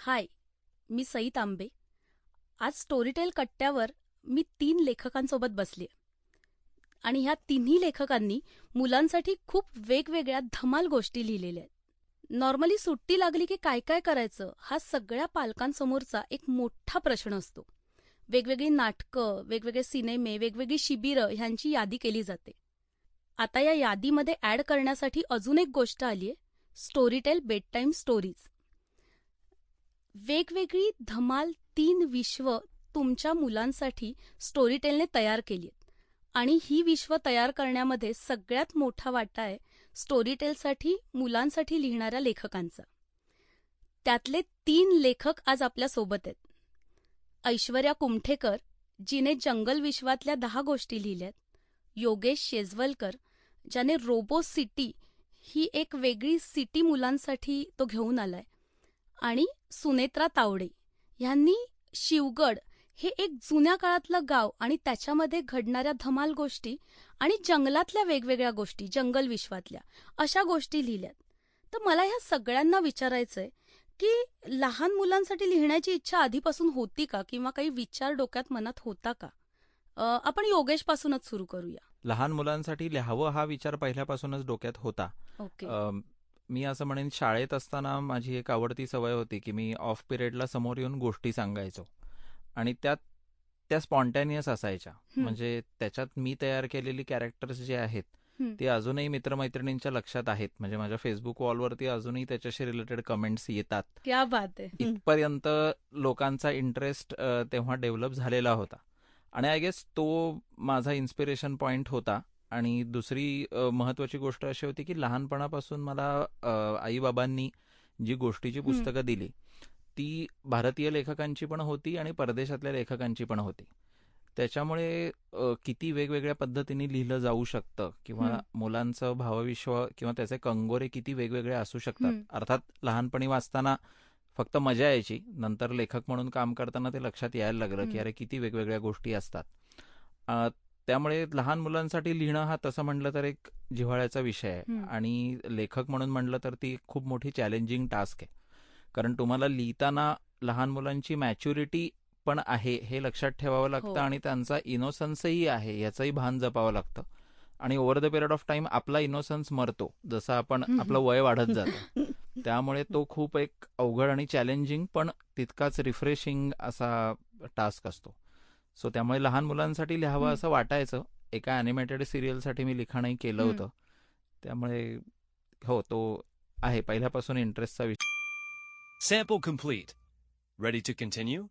हाय मी सई तांबे आज स्टोरीटेल कट्ट्यावर मी तीन लेखकांसोबत बसली आणि ह्या तिन्ही लेखकांनी मुलांसाठी खूप वेगवेगळ्या धमाल गोष्टी लिहिलेल्या आहेत. नॉर्मली सुट्टी लागली की काय काय करायचं हा सगळ्या पालकांसमोरचा एक मोठा प्रश्न असतो. वेगवेगळी नाटकं वेगवेगळे सिनेमे वेगवेगळी शिबिरं ह्यांची यादी केली जाते. आता या यादीमध्ये ॲड करण्यासाठी अजून एक गोष्ट आली आहे स्टोरीटेल बेड टाईम स्टोरीज वेगवेगळी धमाल तीन विश्व तुमच्या मुलांसाठी स्टोरीटेलने तयार केली आहेत आणि ही विश्व तयार करण्यामध्ये सगळ्यात मोठा वाटा आहे स्टोरीटेलसाठी मुलांसाठी लिहिणाऱ्या लेखकांचा. त्यातले तीन लेखक आज आपल्यासोबत आहेत. ऐश्वर्या कुमठेकर जिने जंगल विश्वातल्या दहा गोष्टी लिहिल्यात. योगेश शेजवलकर ज्याने रोबो सिटी ही एक वेगळी सिटी मुलांसाठी तो घेऊन आलाय. आणि सुनेत्रा तावडे ह्यांनी शिवगड हे एक जुन्या काळातलं गाव आणि त्याच्यामध्ये घडणाऱ्या धमाल गोष्टी आणि जंगलातल्या वेगवेगळ्या गोष्टी जंगल विश्वातल्या अशा गोष्टी लिहिल्यात. तर मला ह्या सगळ्यांना विचारायचंय की लहान मुलांसाठी लिहिण्याची इच्छा आधीपासून होती का? किंवा काही विचार डोक्यात मनात होता का? आपण योगेश पासूनच सुरू करूया. लहान मुलांसाठी लिहावं हा विचार पहिल्यापासूनच डोक्यात होता. मी असं म्हणेन शाळेत असताना माझी एक आवडती सवय होती की मी ऑफ पिरियडला समोर येऊन गोष्टी सांगायचो. आणि त्यात त्या स्पॉन्टॅनियस असायच्या. म्हणजे त्याच्यात मी तयार केलेली कॅरेक्टर्स जे आहेत. ते अजूनही मित्रमैत्रिणींच्या लक्षात आहेत. म्हणजे माझ्या फेसबुक वॉलवरती अजूनही त्याच्याशी रिलेटेड कमेंट्स येतात. क्या बात आहे. इथपर्यंत लोकांचा इंटरेस्ट तेव्हा डेव्हलप झालेला होता. आणि आय गेस तो माझा इन्स्पिरेशन पॉइंट होता. आणि दुसरी महत्वाची गोष्ट अशी होती की लहानपणापासून मला आई बाबांनी जी गोष्टीची पुस्तकं दिली ती भारतीय लेखकांची पण होती आणि परदेशातल्या लेखकांची पण होती त्याच्यामुळे किती वेगवेगळ्या पद्धतीने लिहिलं जाऊ शकतं किंवा. मुलांचं भावविश्व किंवा त्याचे कंगोरे किती वेगवेगळे असू शकतात. अर्थात लहानपणी वाचताना फक्त मजा यायची नंतर लेखक म्हणून काम करताना ते लक्षात यायला लागलं की. अरे किती वेगवेगळ्या गोष्टी असतात त्यामुळे लहान मुलांसाठी लिहिणं हा तसं म्हटलं तर एक जिव्हाळ्याचा विषय आहे. हं. आणि लेखक म्हणून म्हटलं तर ती खूप मोठी चॅलेंजिंग टास्क आहे. कारण तुम्हाला लिहिताना लहान मुलांची मॅच्युरिटी पण आहे हे लक्षात ठेवावं हो. लागतं आणि त्यांचा इनोसन्सही आहे याचंही भान जपावं लागतं. आणि over the period of time आपला इनोसन्स मरतो जसं आपण आपलं वय वाढत जातं. त्यामुळे तो खूप एक अवघड आणि चॅलेंजिंग पण तितकाच रिफ्रेशिंग असा टास्क असतो. सो त्यामुळे लहान मुलांसाठी लिहावं हं. असं वाटायचं एका अॅनिमेटेड सिरियलसाठी मी लिखाणही केलं. होतं त्यामुळे हो तो आहे पहिल्यापासून इंटरेस्टचा विषय Sample complete. Ready to continue?